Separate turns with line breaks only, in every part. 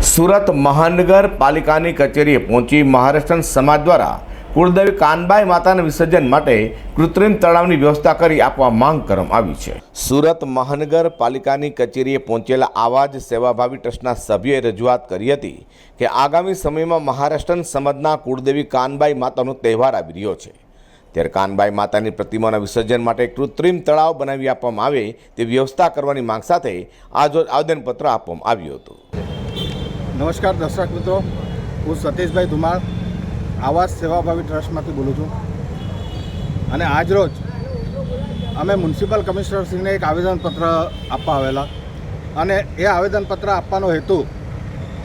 સુરત મહાનગરપાલિકાની કચેરીએ પહોંચી મહારાષ્ટ્ર સમાજ દ્વારા કુળદેવી કાનબાઈ માતાના વિસર્જન માટે કૃત્રિમ તળાવની વ્યવસ્થા કરી આપવા માંગ કરવામાં આવી છે. સુરત મહાનગરપાલિકાની કચેરીએ પહોંચેલા આવા જ સેવાભાવી ટ્રસ્ટના સભ્યોએ રજૂઆત કરી હતી કે આગામી સમયમાં મહારાષ્ટ્ર સમાજના કુળદેવી કાનબાઈ માતાનો તહેવાર આવી રહ્યો છે. ત્યારે કાનબાઈ માતાની પ્રતિમાના વિસર્જન માટે કૃત્રિમ તળાવ બનાવી આપવામાં આવે તે વ્યવસ્થા કરવાની માંગ સાથે આજ આવેદનપત્ર આપવામાં આવ્યું હતું.
નમસ્કાર દર્શક મિત્રો, હું સતીશભાઈ ધુમાળ, આવાસ સેવાભાવી ટ્રસ્ટમાંથી બોલું છું. અને આજરોજ અમે મ્યુનિસિપલ કમિશનરશ્રીને એક આવેદનપત્ર આપવા આવેલા. અને એ આવેદનપત્ર આપવાનો હેતુ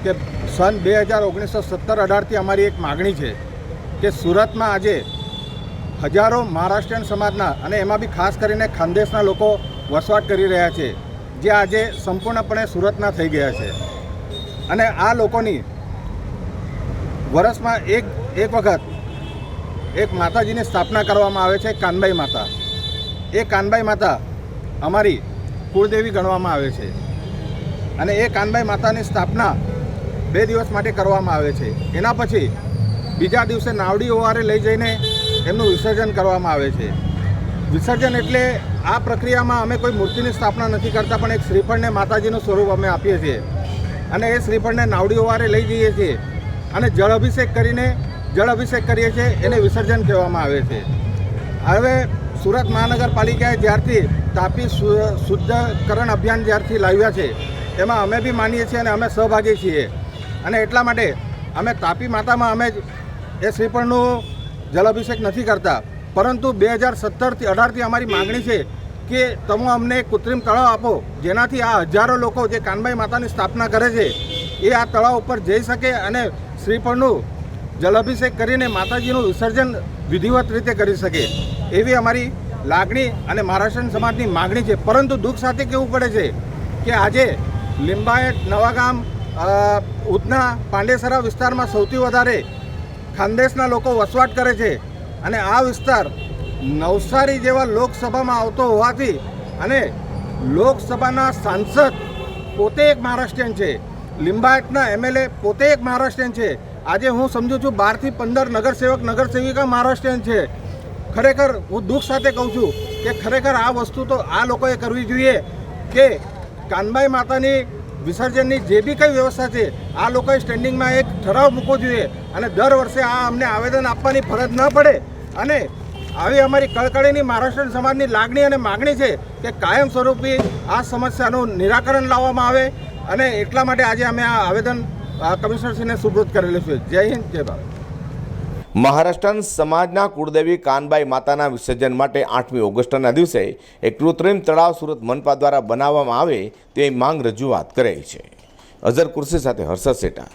કે સન બે હજાર ઓગણીસો સત્તર અઢારથી અમારી એક માગણી છે કે સુરતમાં આજે હજારો મહારાષ્ટ્રીયન સમાજના અને એમાં બી ખાસ કરીને ખાનદેશના લોકો વસવાટ કરી રહ્યા છે, જે આજે સંપૂર્ણપણે સુરતના થઈ ગયા છે. અને આ લોકોની વર્ષમાં એક એક વખત એક માતાજીની સ્થાપના કરવામાં આવે છે, કાનબાઈ માતા. એ કાનબાઈ માતા અમારી કુળદેવી ગણવામાં આવે છે. અને એ કાનબાઈ માતાની સ્થાપના બે દિવસ માટે કરવામાં આવે છે. એના પછી બીજા દિવસે નાવડી ઓવારે લઈ જઈને એમનું વિસર્જન કરવામાં આવે છે. વિસર્જન એટલે આ પ્રક્રિયામાં અમે કોઈ મૂર્તિની સ્થાપના નથી કરતા, પણ એક શ્રીફળને માતાજીનું સ્વરૂપ અમે આપીએ છીએ. અને એ શ્રીફળને નાવડી વારે લઈ જઈએ છીએ. અને જળ અભિષેક કરીને જળ અભિષેક કરીએ છીએ, એને વિસર્જન કહેવામાં આવે છે. હવે સુરત મહાનગરપાલિકાએ જ્યારથી તાપી શુદ્ધકરણ અભિયાન જ્યારથી લાવ્યા છે, એમાં અમે બી માનીએ છીએ અને અમે સહભાગી છીએ. અને એટલા માટે અમે તાપી માતામાં અમે એ શ્રીફળનું જલાભિષેક નથી કરતા. પરંતુ બે હજાર સત્તરથી અઢારથી અમારી માગણી છે કે તમે અમને કૃત્રિમ તળાવ આપો, જેનાથી આ હજારો લોકો જે કાનબાઈ માતાની સ્થાપના કરે છે, એ આ તળાવ ઉપર જઈ શકે અને શ્રીફળનું જલાભિષેક કરીને માતાજીનું વિસર્જન વિધિવત રીતે કરી શકે. એવી અમારી લાગણી અને મહારાષ્ટ્ર સમાજની માગણી છે. પરંતુ દુઃખ સાથે કેવું પડે છે કે આજે લિંબાયત, નવાગામ ઉધના, પાંડેસરા વિસ્તારમાં સૌથી વધારે ખાનદેશના લોકો વસવાટ કરે છે અને આ વિસ્તાર નવસારી જેવા લોકસભામાં આવતો હોવાથી અને લોકસભાના સાંસદ પોતે એક મહારાષ્ટ્રીયન છે. લિંબાયતના એમએલએ પોતે એક મહારાષ્ટ્રીયન છે. આજે હું સમજુ છું બારથી પંદર નગરસેવક, નગરસેવિકા મહારાષ્ટ્રીયન છે. ખરેખર હું દુઃખ સાથે કહું છું કે ખરેખર આ વસ્તુ તો આ લોકોએ કરવી જોઈએ કે કાનબાઈ માતાની વિસર્જનની જે બી કંઈ વ્યવસ્થા છે, આ લોકોએ સ્ટેન્ડિંગમાં એક ઠરાવ મૂકવો જોઈએ અને દર વર્ષે આ અમને આવેદન આપવાની ફરજ ન પડે અને આવી અમારી કળકળીની મહારાષ્ટ્ર સમાજની લાગણી અને માગણી છે કે કાયમ સ્વરૂપી આ સમસ્યાનું નિરાકરણ લાવવામાં આવે અને એટલા માટે આજે અમે આ આવેદન કમિશનરશ્રીને સુપ્રત કરેલું છે. જય હિન્દ, જય ભારત.
મહારાષ્ટ્ર સમાજના કુળદેવી કાનબાઈ માતાના વિસર્જન માટે આઠમી ઓગસ્ટના દિવસે એક કૃત્રિમ તળાવ સુરત મનપા દ્વારા બનાવવામાં આવે તે માંગ રજૂઆત કરાઈ છે. અઝર કુર્સી સાથે હર્ષદ સેટા